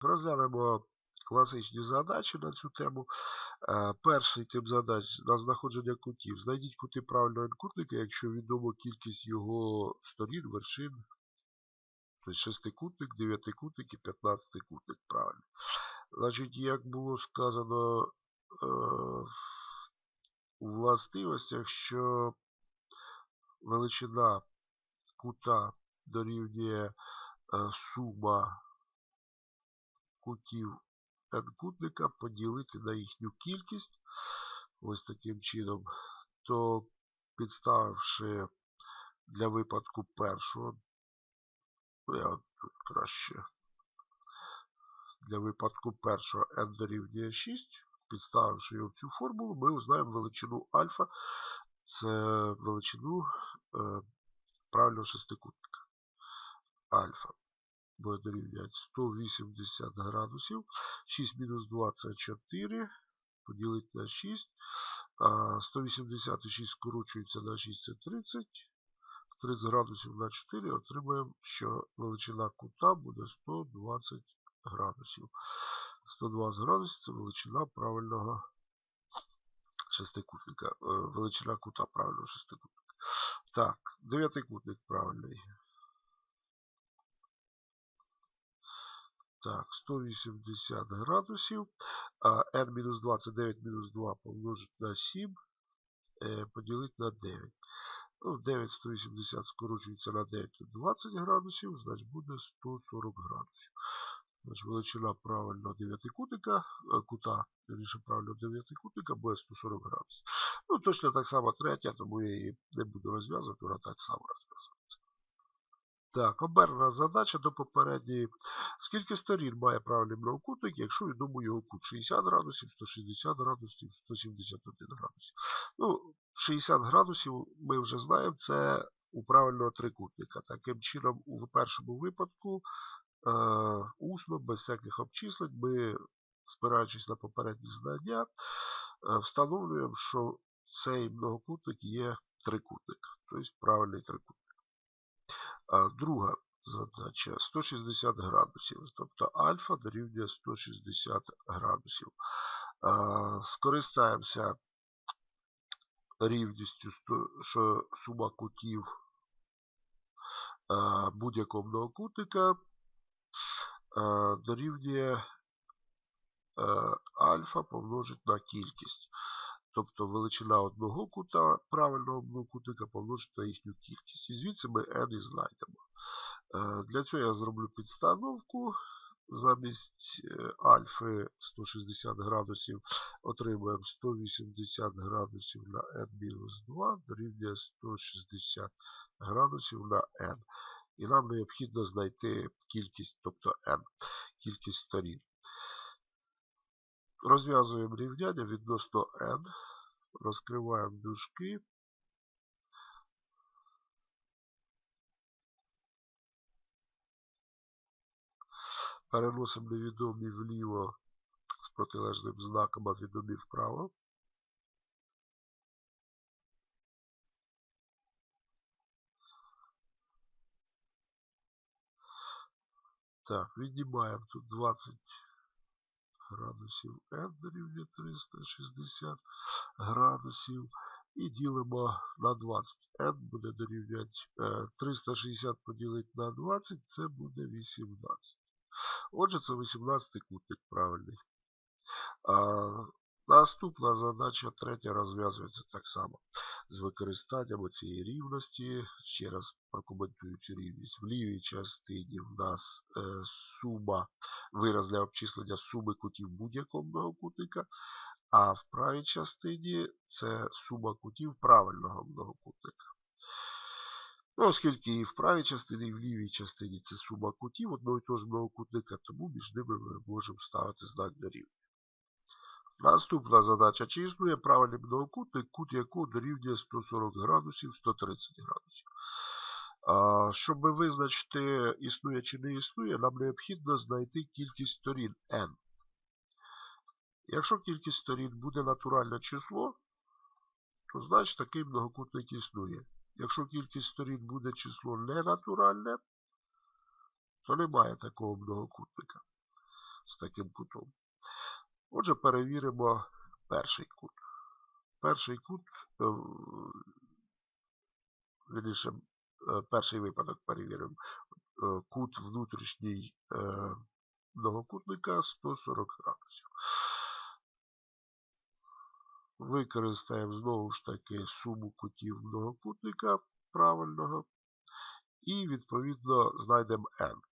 Розглянемо класичні задачі на цю тему. Е, Перший тип задач на знаходження кутів. Знайдіть кути правильного n-кутника, якщо відомо кількість його сторін, вершин. Тобто шестикутник, дев'ятикутник і п'ятнадцятикутник. Правильно. Значить, як було сказано е, у властивостях, що величина кута дорівнює е, сума кутів n-кутника поділити на їхню кількість, ось таким чином, то підставивши для випадку першого, ну я тут краще. Для випадку першого n дорівнює 6, підставивши його в цю формулу, ми узнаємо величину альфа, це величину е, правильного шестикутника. Альфа буде дорівнювати 180 градусів. 6 мінус 2 це 4. Поділити на 6. А 186 скорочується на 6 це 30. 30 градусів на 4 отримаємо, що величина кута буде 120 градусів. 120 градусів це величина правильного шестикутника. Е, Величина кута правильного шестикутника. Так, дев'ятикутник правильний. Так, 180 градусів. А n-2 це 9 мінус 2 помножити на 7. Е, поділити на 9. Ну, 9 180 скорочується на 9 20 градусів, значить буде 140 градусів. Значить, величина правильного дев'ятикутника, е, кута, вірніше правильного дев'ятикутника буде 140 градусів. Ну, точно так само третя, тому я її не буду розв'язувати, вона так само розв'язується. Так, обернена задача до попередньої. Скільки сторін має правильний многокутник, якщо відомо його кут 60 градусів, 160 градусів, 171 градусів. Ну, 60 градусів ми вже знаємо, це у правильного трикутника. Таким чином, у першому випадку е, усно, без всяких обчислень, ми, спираючись на попередні знання, е, встановлюємо, що цей многокутник є трикутник, тобто правильний трикутник. Друга задача 160 градусів, тобто альфа дорівнює 160 градусів. Скористаємося рівністю, що сума кутів будь-якого многокутника дорівнює альфа помножить на кількість. Тобто величина одного кута правильного многокутника помножить на їхню кількість. І звідси ми n і знайдемо. Для цього я зроблю підстановку. Замість альфи 160 градусів отримуємо 180 градусів на n-2 дорівнює 160 градусів на n. І нам необхідно знайти кількість, тобто n, кількість сторін. Розв'язуємо рівняння відносно n, розкриваємо дужки. Переносимо невідомі вліво з протилежним знаком, а відомі вправо. Так, віднімаємо тут 20 градусів n дорівнює 360 градусів. І ділимо на 20. n буде дорівнювати 360 поділити на 20, це буде 18. Отже, це 18 кутник правильний. А, Наступна задача третя розв'язується так само. З використанням цієї рівності. Ще раз прокоментую цю рівність. В лівій частині в нас е, сума, вираз для обчислення суми кутів будь-якого многокутника. А в правій частині це сума кутів правильного многокутника. Ну, Оскільки і в правій частині, і в лівій частині це сума кутів одного і того ж многокутника, тому між ними ми можемо ставити знак дорівнює. Наступна задача. Чи існує правильний многокутник, кут якого дорівнює 140 градусів 130 градусів. Щоб визначити, існує чи не існує, нам необхідно знайти кількість сторін n. Якщо кількість сторін буде натуральне число, то значить такий многокутник існує. Якщо кількість сторін буде число ненатуральне, то немає такого многокутника. з таким кутом. Отже, перевіримо перший кут. Перший кут, е, вірніше, е, перший випадок перевіримо. Е, Кут внутрішній многокутника 140 градусів. Використаємо знову ж таки суму кутів многокутника правильного. І, відповідно, знайдемо n.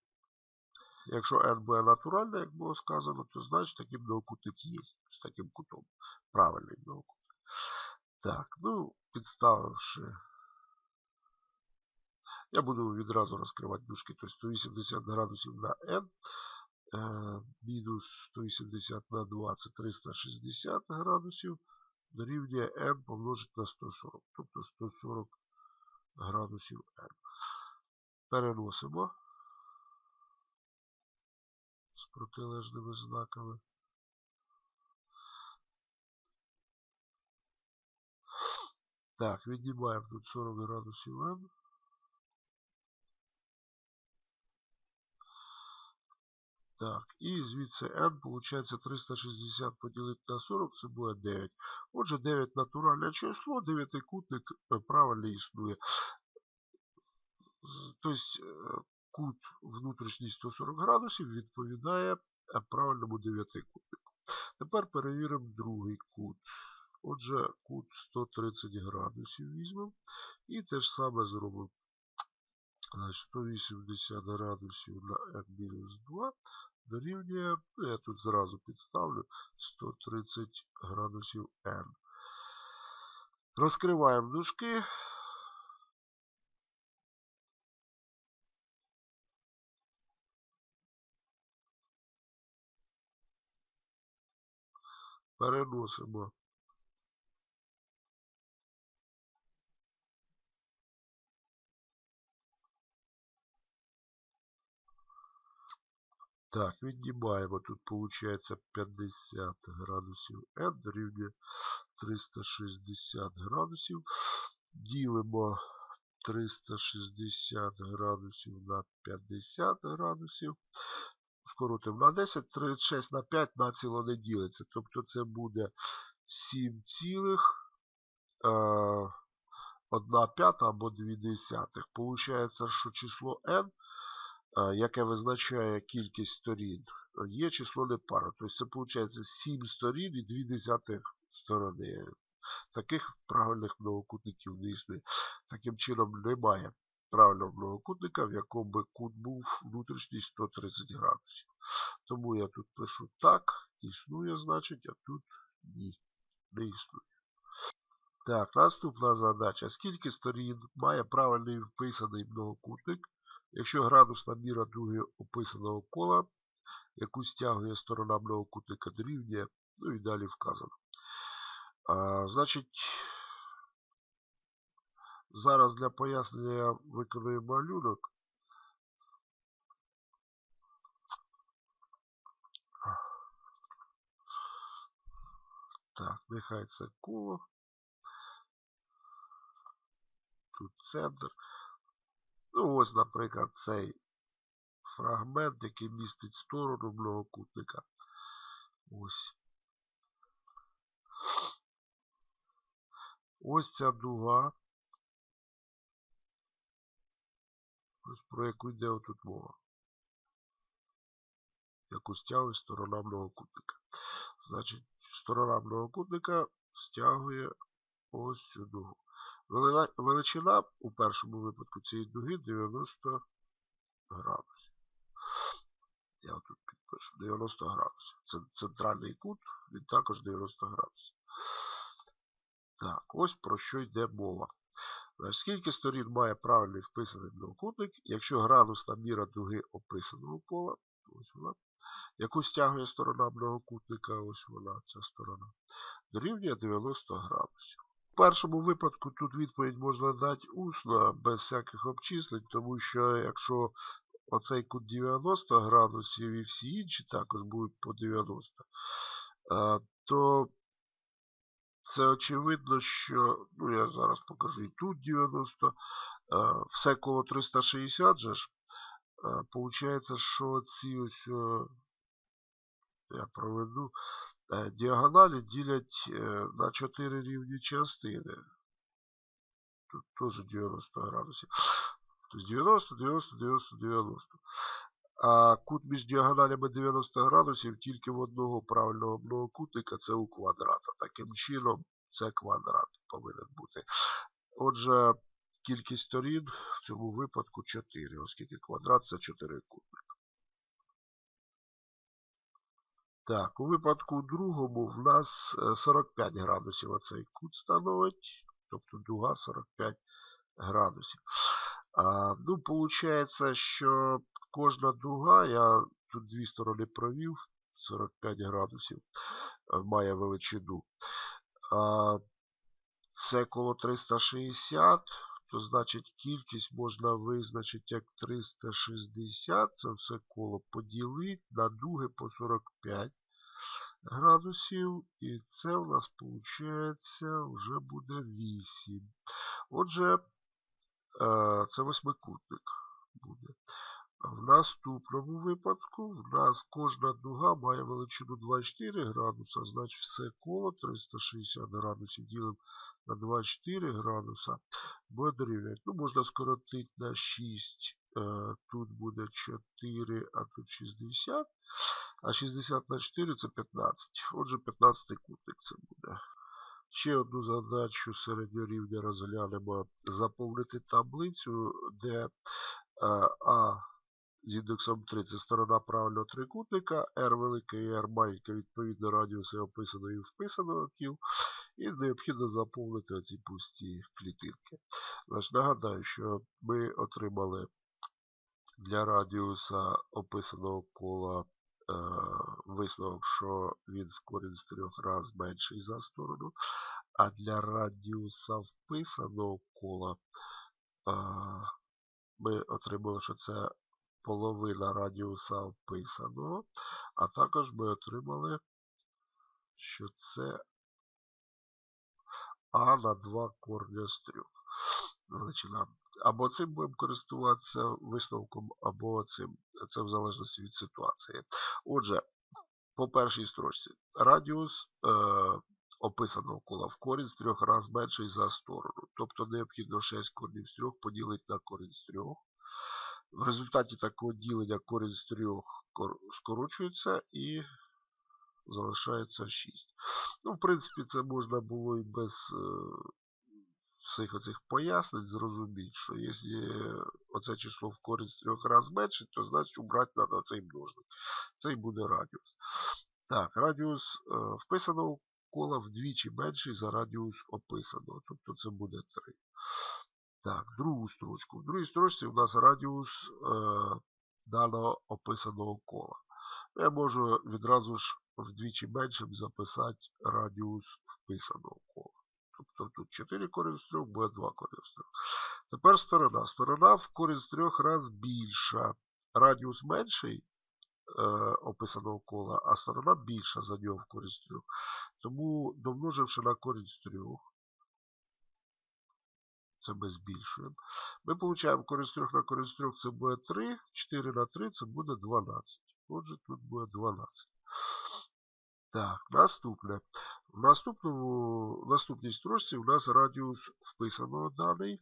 Якщо n буде натуральне, як було сказано, то значить такий многокутник є з таким кутом. Правильний многокутник. Так, ну, підставивши. Я буду відразу розкривати дужки, тобто 180 градусів на n. Е, мінус 180 на 2 це 360 градусів. Дорівнює n помножити на 140. Тобто 140 градусів n. Переносимо протилежними знаками. Так, віднімаємо тут 40 градусів n. Так, і звідси n, виходить 360 поділити на 40, це буде 9. Отже, 9 натуральне число, 9 кутник правильно існує. Тобто кут внутрішній 140 градусів відповідає правильному 9 кутнику. Тепер перевіримо другий кут. Отже, кут 130 градусів візьмемо. І те ж саме зробимо. 180 градусів на n-2 дорівнює, ну, я тут зразу підставлю 130 градусів n. Розкриваємо дужки. Переносимо Так, віднімаємо. Тут виходить 50 градусів n дорівнює 360 градусів. Ділимо 360 градусів на 50 градусів. Скоротимо на 10, 36 на 5 націло не ділиться. Тобто це буде 7 цілих. 1 п'ята або 2 десятих. Получається, що число n яке визначає кількість сторін, є число непара. Тобто це виходить 7 сторін і 2 десятих сторони. Таких правильних многокутників не існує. Таким чином немає правильного многокутника, в якому би кут був внутрішній 130 градусів. Тому я тут пишу так, існує, значить, а тут ні, не існує. Так, наступна задача. Скільки сторін має правильний вписаний многокутник? Якщо градусна міра дуги описаного кола, яку стягує сторона многокутника дорівнює, ну і далі вказано. А, Значить, зараз для пояснення я виконую малюнок. Так, нехай це коло. Тут центр. Ну, ось, наприклад, цей фрагмент, який містить сторону многокутника. Ось. Ось ця дуга. Про яку йде отут мова. Яку стягує сторона многокутника. Значить, сторона многокутника стягує ось цю дугу. Величина у першому випадку цієї дуги 90 градусів. Я тут підпишу 90 градусів. Це центральний кут, він також 90 градусів. Так, ось про що йде мова. Скільки сторін має правильний вписаний многокутник, якщо градусна міра дуги описаного кола, ось вона, яку стягує сторона многокутника, ось вона, ця сторона, дорівнює 90 градусів. У першому випадку тут відповідь можна дати усно, без всяких обчислень, тому що якщо оцей кут 90 градусів і всі інші також будуть по 90, то це очевидно, що, ну я зараз покажу і тут 90, все коло 360 же ж, Получається, що ці ось я проведу. Е, Діагоналі ділять е, на 4 рівні частини. Тут теж 90 градусів. Тобто 90, 90, 90, 90. А кут між діагоналями 90 градусів тільки в одного правильного многокутника це у квадрата. Таким чином, це квадрат повинен бути. Отже, кількість сторін в цьому випадку 4, оскільки квадрат це 4 кутник. Так, у випадку другому в нас е, 45 градусів оцей кут становить, тобто дуга 45 градусів. А, ну, виходить, що кожна дуга, я тут дві сторони провів, 45 градусів, е, має величину. Це коло 360, то значить кількість можна визначити як 360, це все коло поділити на дуги по 45 градусів. І це у нас виходить вже буде 8. Отже, е, це восьмикутник буде. В наступному випадку в нас кожна дуга має величину 24 градуса, значить все коло 360 градусів ділимо на 24 градуса буде. Ну, можна скоротити на 6, е, тут буде 4, а тут 60. А 60 на 4 це 15. Отже, 15 кутник це буде. Ще одну задачу середнього рівня розглянемо. Заповнити таблицю, де е, А з індексом 3 це сторона правильного трикутника, R велика і R маленька відповідно радіуси описаного і вписаного кіл. І необхідно заповнити оці пусті клітинки. Значить, Нагадаю, що ми отримали для радіуса описаного кола е, висновок, що він в корінь з трьох раз менший за сторону. А для радіуса вписаного кола е, ми отримали, що це половина радіуса вписаного, а також ми отримали, що це А на 2 корня з 3. Величина. Або цим будемо користуватися висновком, або цим. Це в залежності від ситуації. Отже, по першій строчці. Радіус е, описаного кола в корінь з трьох раз менший за сторону. Тобто необхідно 6 корнів з 3 поділити на корінь з 3. В результаті такого ділення корінь з 3 скорочується і залишається 6. Ну, в принципі, це можна було і без е, всіх оцих пояснень зрозуміти, що якщо оце число в корінь з трьох раз менше, то значить убрати треба цей множник. Це і буде радіус. Так, радіус е, вписаного кола вдвічі менший за радіус описаного. Тобто це буде 3. Так, другу строчку. В другій строчці у нас радіус е, даного описаного кола. Я можу відразу ж вдвічі меншим записати радіус вписаного кола. Тобто тут 4 корінь з 3, буде 2 корінь з 3. Тепер сторона. Сторона в корінь з 3 раз більша. Радіус менший е, описаного кола, а сторона більша за нього в корінь з 3. Тому, домноживши на корінь з 3, це ми збільшуємо. Ми отримуємо корінь з 3 на корінь з 3 це буде 3, 4 на 3 це буде 12. Отже, тут буде 12. Так, наступне. В наступному, наступній строчці у нас радіус вписаного даний.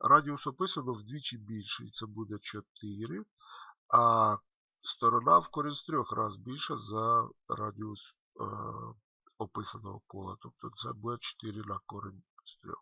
Радіус описано вдвічі більший, це буде 4. А сторона в корінь з 3 раз більша за радіус е, описаного кола. Тобто це буде 4 на корінь з 3.